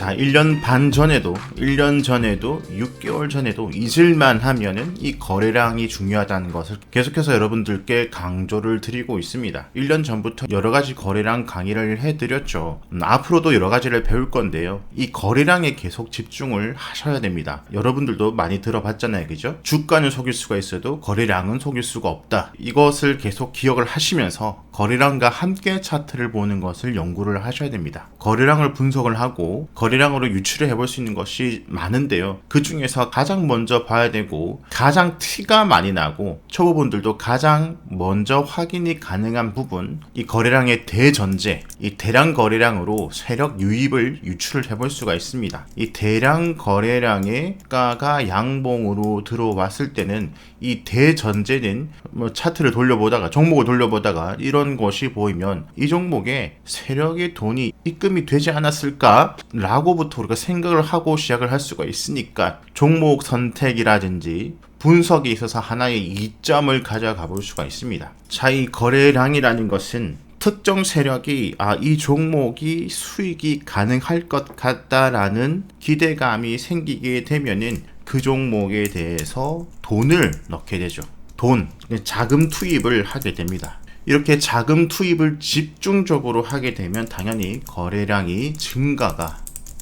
자, 1년 반 전에도, 1년 전에도, 6개월 전에도 잊을만 하면은 이 거래량이 중요하다는 것을 계속해서 여러분들께 강조를 드리고 있습니다. 1년 전부터 여러 가지 거래량 강의를 해드렸죠. 음, 앞으로도 여러 가지를 배울 건데요. 이 거래량에 계속 집중을 하셔야 됩니다. 여러분들도 많이 들어봤잖아요. 그죠? 주가는 속일 수가 있어도 거래량은 속일 수가 없다. 이것을 계속 기억을 하시면서 거래량과 함께 차트를 보는 것을 연구를 하셔야 됩니다. 거래량을 분석을 하고 거래 량으로 유추를 해볼 수 있는 것이 많은데요. 그 중에서 가장 먼저 봐야 되고 가장 티가 많이 나고 초보분들도 가장 먼저 확인이 가능한 부분 이 거래량의 대전제 이 대량 거래량으로 세력 유입을 유추를 해볼 수가 있습니다. 이 대량 거래량의 가가 양봉으로 들어왔을 때는 이 대전제는 뭐 차트를 돌려보다가 종목을 돌려보다가 이런 것이 보이면 이 종목에 세력의 돈이 입금이 되지 않았을까 라고 부터 우리가 생각을 하고 시작을 할 수가 있으니까 종목 선택이라든지 분석에 있어서 하나의 이점을 가져가 볼 수가 있습니다. 자, 이 거래량이라는 것은 특정 세력이 아, 이 종목이 수익이 가능할 것 같다라는 기대감이 생기게 되면은 그 종목에 대해서 돈을 넣게 되죠. 돈, 자금 투입을 하게 됩니다. 이렇게 자금 투입을 집중적으로 하게 되면 당연히 거래량이 증가가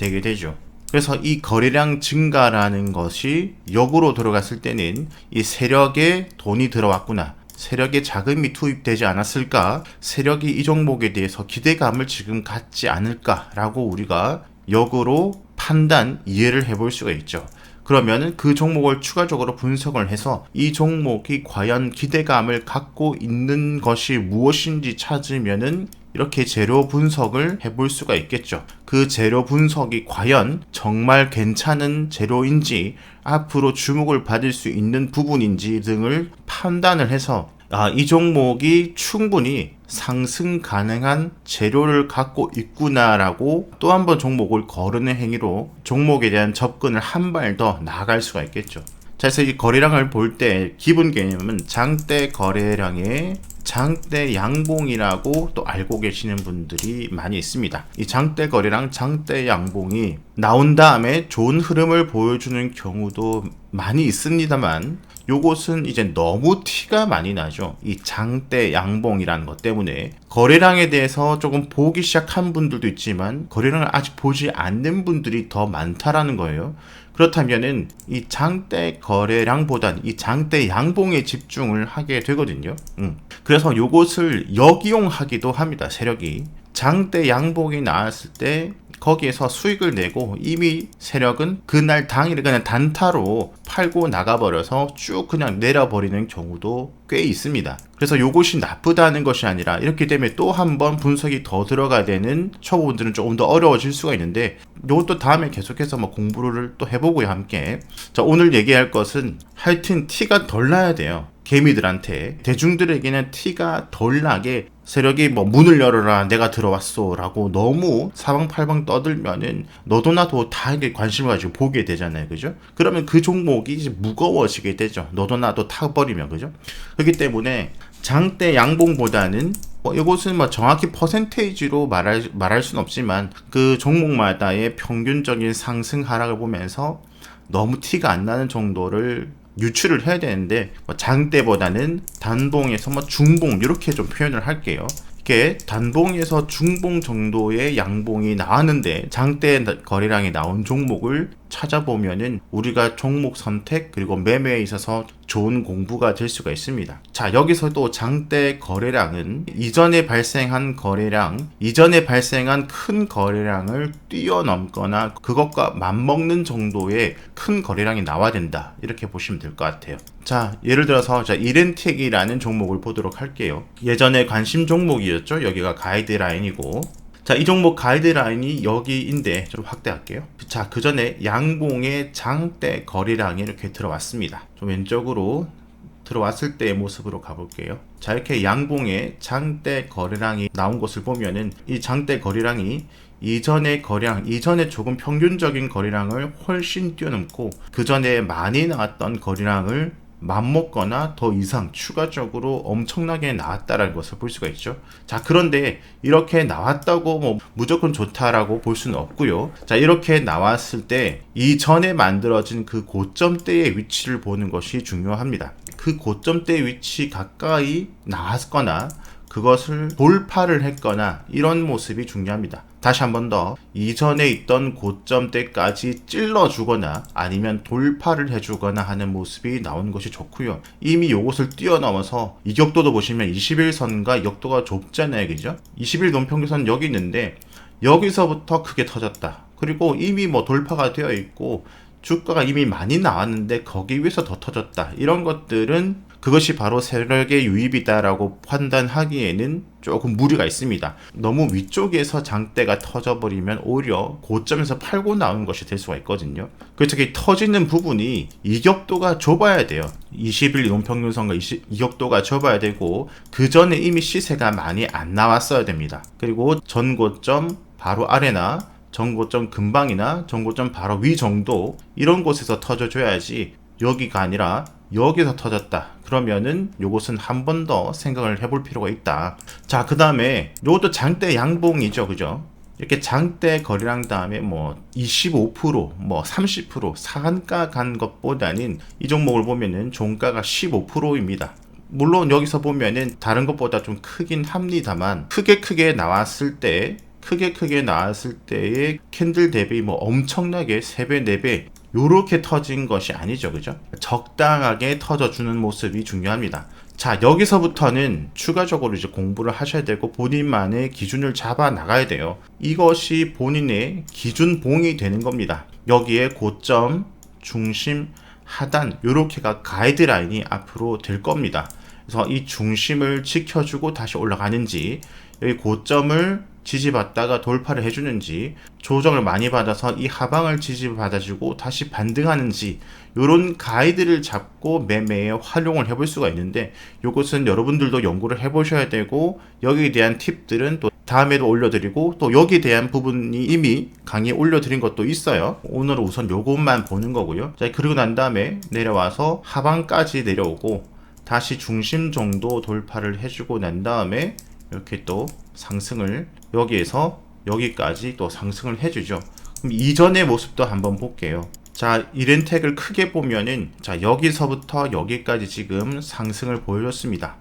되게 되죠. 그래서 이 거래량 증가라는 것이 역으로 들어갔을 때는 이 세력에 돈이 들어왔구나. 세력에 자금이 투입되지 않았을까? 세력이 이 종목에 대해서 기대감을 지금 갖지 않을까라고 우리가 역으로 판단, 이해를 해볼 수가 있죠. 그러면 그 종목을 추가적으로 분석을 해서 이 종목이 과연 기대감을 갖고 있는 것이 무엇인지 찾으면은 이렇게 재료 분석을 해볼 수가 있겠죠. 그 재료 분석이 과연 정말 괜찮은 재료인지 앞으로 주목을 받을 수 있는 부분인지 등을 판단을 해서 아, 이 종목이 충분히 상승 가능한 재료를 갖고 있구나라고 또 한 번 종목을 거르는 행위로 종목에 대한 접근을 한 발 더 나아갈 수가 있겠죠. 자, 그래서 이 거래량을 볼 때 기본 개념은 장대 거래량의 장대 양봉이라고 또 알고 계시는 분들이 많이 있습니다. 이 장대 거래량, 장대 양봉이 나온 다음에 좋은 흐름을 보여주는 경우도 많이 있습니다만 요것은 이제 너무 티가 많이 나죠. 이 장대 양봉이라는 것 때문에 거래량에 대해서 조금 보기 시작한 분들도 있지만 거래량을 아직 보지 않는 분들이 더 많다라는 거예요. 그렇다면은 이 장대 거래량보단 이 장대 양봉에 집중을 하게 되거든요. 음. 그래서 요것을 역이용하기도 합니다. 세력이 장대 양봉이 나왔을 때 거기에서 수익을 내고 이미 세력은 그날 당일에 그냥 단타로 팔고 나가버려서 쭉 그냥 내려버리는 경우도 꽤 있습니다. 그래서 요것이 나쁘다는 것이 아니라 이렇게 되면 또 한 번 분석이 더 들어가야 되는 초보분들은 조금 더 어려워질 수가 있는데 요것도 다음에 계속해서 뭐 공부를 또 해보고요 함께 자 오늘 얘기할 것은 하여튼 티가 덜 나야 돼요 개미들한테 대중들에게는 티가 덜 나게 세력이 뭐 문을 열어라 내가 들어왔어 라고 너무 사방팔방 떠들면은 너도 나도 다 이게 관심을 가지고 보게 되잖아요. 그죠? 그러면 그 종목이 이제 무거워지게 되죠. 너도 나도 타버리면. 그죠? 그렇기 때문에 장대 양봉보다는 뭐 이것은 뭐 정확히 퍼센테이지로 말할 말할 수는 없지만 그 종목마다의 평균적인 상승 하락을 보면서 너무 티가 안 나는 정도를 유출을 해야 되는데 뭐 장대보다는 단봉에서 뭐 중봉 이렇게 좀 표현을 할게요. 이렇게 단봉에서 중봉 정도의 양봉이 나왔는데 장대 거래량이 나온 종목을 찾아보면은 우리가 종목 선택 그리고 매매에 있어서 좋은 공부가 될 수가 있습니다. 자, 여기서도 장대 거래량은 이전에 발생한 거래량, 이전에 발생한 큰 거래량을 뛰어넘거나 그것과 맞먹는 정도의 큰 거래량이 나와야 된다. 이렇게 보시면 될 것 같아요. 자, 예를 들어서 자, 이렌텍이라는 종목을 보도록 할게요. 예전에 관심 종목이었죠. 여기가 가이드라인이고 자, 이 종목 가이드라인이 여기인데 좀 확대할게요. 자, 그 전에 양봉의 장대 거래량이 이렇게 들어왔습니다. 좀 왼쪽으로 들어왔을 때의 모습으로 가볼게요. 자, 이렇게 양봉의 장대 거래량이 나온 것을 보면은 이 장대 거래량이 이전의 거래량, 이전에 조금 평균적인 거래량을 훨씬 뛰어넘고 그 전에 많이 나왔던 거래량을 맞먹거나 더 이상 추가적으로 엄청나게 나왔다라는 것을 볼 수가 있죠. 자, 그런데 이렇게 나왔다고 뭐 무조건 좋다라고 볼 수는 없고요. 자, 이렇게 나왔을 때 이전에 만들어진 그 고점대의 위치를 보는 것이 중요합니다. 그 고점대 위치 가까이 나왔거나 그것을 돌파를 했거나 이런 모습이 중요합니다. 다시 한 번 더 이전에 있던 고점대까지 찔러 주거나 아니면 돌파를 해주거나 하는 모습이 나오는 것이 좋고요. 이미 이것을 뛰어넘어서 이 격도도 보시면 21선과 역도가 좁잖아요. 그죠? 21 논평균선 여기 있는데 여기서부터 크게 터졌다. 그리고 이미 뭐 돌파가 되어 있고 주가가 이미 많이 나왔는데 거기 위해서 더 터졌다. 이런 것들은 그것이 바로 세력의 유입이다라고 판단하기에는 조금 무리가 있습니다. 너무 위쪽에서 장대가 터져버리면 오히려 고점에서 팔고 나오는 것이 될 수가 있거든요. 그래서 이 터지는 부분이 이격도가 좁아야 돼요. 20일 이동평균선과 이격도가 좁아야 되고 그 전에 이미 시세가 많이 안 나왔어야 됩니다. 그리고 전고점 바로 아래나 전고점 근방이나 전고점 바로 위 정도 이런 곳에서 터져줘야지 여기가 아니라 여기서 터졌다. 그러면은 요것은 한 번 더 생각을 해볼 필요가 있다. 자, 그 다음에 요것도 장대 양봉이죠. 그죠? 이렇게 장대 거래량 다음에 뭐 25%, 뭐 30% 상한가 간 것보다는 이 종목을 보면은 종가가 15%입니다. 물론 여기서 보면은 다른 것보다 좀 크긴 합니다만 크게 크게 나왔을 때 크게 크게 나왔을 때의 캔들 대비 뭐 엄청나게 3배, 4배 요렇게 터진 것이 아니죠. 그죠? 적당하게 터져주는 모습이 중요합니다. 자, 여기서부터는 추가적으로 이제 공부를 하셔야 되고 본인만의 기준을 잡아 나가야 돼요. 이것이 본인의 기준봉이 되는 겁니다. 여기에 고점, 중심, 하단, 요렇게가 가이드라인이 앞으로 될 겁니다. 그래서 이 중심을 지켜주고 다시 올라가는지, 여기 고점을 지지받다가 돌파를 해주는지 조정을 많이 받아서 이 하방을 지지받아주고 다시 반등하는지 이런 가이드를 잡고 매매에 활용을 해볼 수가 있는데 이것은 여러분들도 연구를 해보셔야 되고 여기에 대한 팁들은 또 다음에도 올려드리고 또 여기에 대한 부분이 이미 강의에 올려드린 것도 있어요. 오늘은 우선 요것만 보는 거고요. 자 그리고 난 다음에 내려와서 하방까지 내려오고 다시 중심 정도 돌파를 해주고 난 다음에 이렇게 또 상승을 여기에서 여기까지 또 상승을 해주죠. 그럼 이전의 모습도 한번 볼게요. 자, 이렌텍을 크게 보면은 자, 여기서부터 여기까지 지금 상승을 보여줬습니다.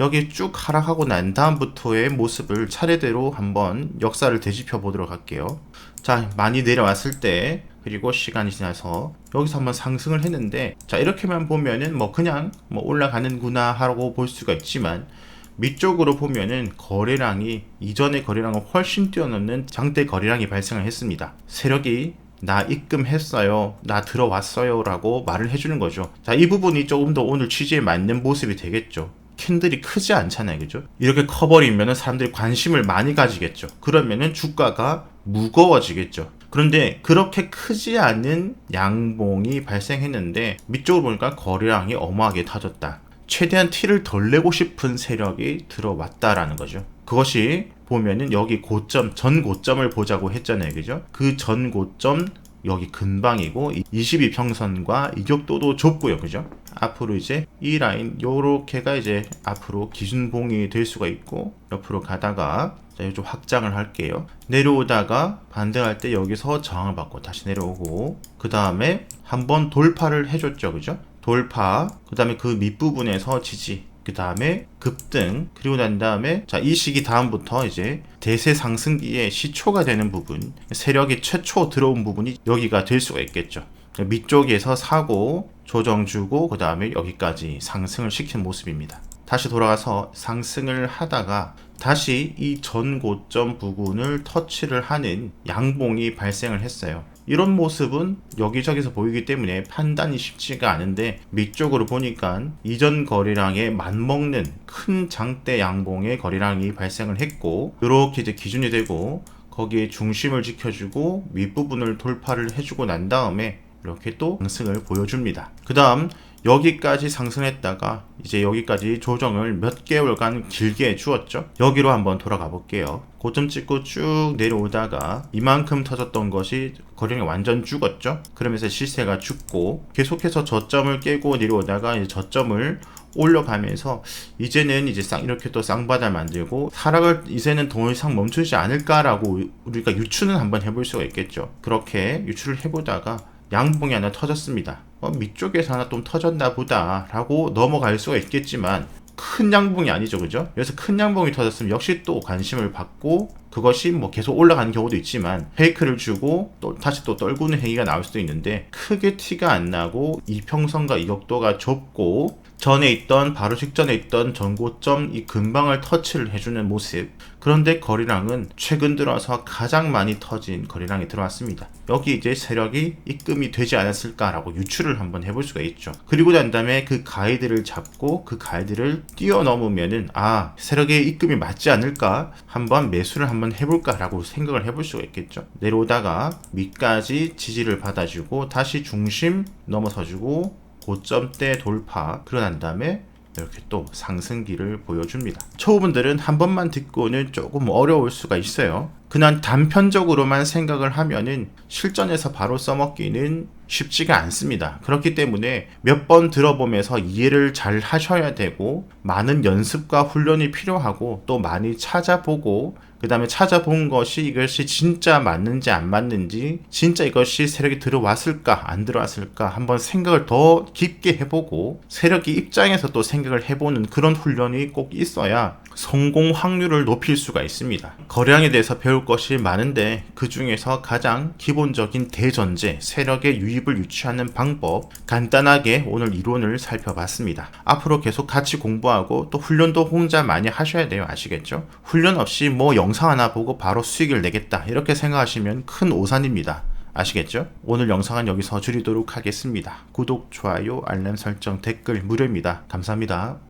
여기 쭉 하락하고 난 다음부터의 모습을 차례대로 한번 역사를 되짚어 보도록 할게요. 자, 많이 내려왔을 때 그리고 시간이 지나서 여기서 한번 상승을 했는데 자, 이렇게만 보면은 뭐 그냥 뭐 올라가는구나 하고 볼 수가 있지만 밑쪽으로 보면은 거래량이 이전의 거래량을 훨씬 뛰어넘는 장대 거래량이 발생을 했습니다. 세력이 나 입금했어요. 나 들어왔어요. 라고 말을 해주는 거죠. 자, 이 부분이 조금 더 오늘 취지에 맞는 모습이 되겠죠. 캔들이 크지 않잖아요. 그죠? 이렇게 커버리면 사람들이 관심을 많이 가지겠죠. 그러면은 주가가 무거워지겠죠. 그런데 그렇게 크지 않은 양봉이 발생했는데 밑쪽으로 보니까 거래량이 어마하게 터졌다. 최대한 티를 덜 내고 싶은 세력이 들어왔다라는 거죠. 그것이 보면은 여기 고점, 전 고점을 보자고 했잖아요. 그죠? 그 전 고점 여기 근방이고 22평선과 이격도도 좁고요. 그죠? 앞으로 이제 이 라인 요렇게가 이제 앞으로 기준봉이 될 수가 있고 옆으로 가다가 자, 좀 확장을 할게요. 내려오다가 반등할 때 여기서 저항을 받고 다시 내려오고 그 다음에 한번 돌파를 해줬죠. 그죠? 돌파, 그 다음에 그 밑부분에서 지지, 그 다음에 급등, 그리고 난 다음에 자, 이 시기 다음부터 이제 대세 상승기의 시초가 되는 부분, 세력이 최초 들어온 부분이 여기가 될 수가 있겠죠. 밑쪽에서 사고, 조정 주고, 그 다음에 여기까지 상승을 시킨 모습입니다. 다시 돌아가서 상승을 하다가 다시 이 전 고점 부분을 터치를 하는 양봉이 발생을 했어요. 이런 모습은 여기저기서 보이기 때문에 판단이 쉽지가 않은데 밑쪽으로 보니까 이전 거래량에 맞먹는 큰 장대 양봉의 거래량이 발생을 했고 이렇게 이제 기준이 되고 거기에 중심을 지켜주고 윗부분을 돌파를 해주고 난 다음에 이렇게 또 상승을 보여줍니다. 그 다음 여기까지 상승했다가 이제 여기까지 조정을 몇 개월간 길게 해주었죠. 여기로 한번 돌아가 볼게요. 고점 찍고 쭉 내려오다가 이만큼 터졌던 것이 거래량이 완전 죽었죠. 그러면서 시세가 죽고 계속해서 저점을 깨고 내려오다가 이제 저점을 올려가면서 이제는 이제 쌍 이렇게 또 쌍바닥 만들고 하락을 이제는 더 이상 멈추지 않을까라고 우리가 유추는 한번 해볼 수가 있겠죠. 그렇게 유추를 해보다가 양봉이 하나 터졌습니다. 어, 밑쪽에서 하나 좀 터졌나 보다라고 넘어갈 수가 있겠지만 큰 양봉이 아니죠, 그죠? 그래서 큰 양봉이 터졌으면 역시 또 관심을 받고 그것이 뭐 계속 올라가는 경우도 있지만 페이크를 주고 또 다시 또 떨구는 행위가 나올 수도 있는데 크게 티가 안 나고 이평선과 이격도가 좁고 전에 있던 바로 직전에 있던 전고점 이 근방을 터치를 해주는 모습. 그런데 거래량은 최근 들어서 가장 많이 터진 거래량이 들어왔습니다. 여기 이제 세력이 입금이 되지 않았을까라고 유추를 한번 해볼 수가 있죠. 그리고 난 다음에 그 가이드를 잡고 그 가이드를 뛰어넘으면은 아 세력의 입금이 맞지 않을까? 한번 매수를 한번 해볼까라고 생각을 해볼 수가 있겠죠. 내려오다가 밑까지 지지를 받아주고 다시 중심 넘어서주고 고점대 돌파 그러난 다음에 이렇게 또 상승기를 보여줍니다. 초보분들은 한 번만 듣고는 조금 어려울 수가 있어요. 그냥 단편적으로만 생각을 하면은 실전에서 바로 써먹기는 쉽지가 않습니다. 그렇기 때문에 몇 번 들어보면서 이해를 잘 하셔야 되고 많은 연습과 훈련이 필요하고 또 많이 찾아보고 그 다음에 찾아본 것이 이것이 진짜 맞는지 안 맞는지 진짜 이것이 세력이 들어왔을까 안 들어왔을까 한번 생각을 더 깊게 해보고 세력이 입장에서 또 생각을 해보는 그런 훈련이 꼭 있어야 성공 확률을 높일 수가 있습니다. 거래량에 대해서 배울 것이 많은데 그 중에서 가장 기본적인 대전제, 세력의 유입을 유치하는 방법 간단하게 오늘 이론을 살펴봤습니다. 앞으로 계속 같이 공부하고 또 훈련도 혼자 많이 하셔야 돼요. 아시겠죠? 훈련 없이 뭐 영상 하나 보고 바로 수익을 내겠다 이렇게 생각하시면 큰 오산입니다. 아시겠죠? 오늘 영상은 여기서 줄이도록 하겠습니다. 구독, 좋아요, 알람 설정, 댓글 무료입니다. 감사합니다.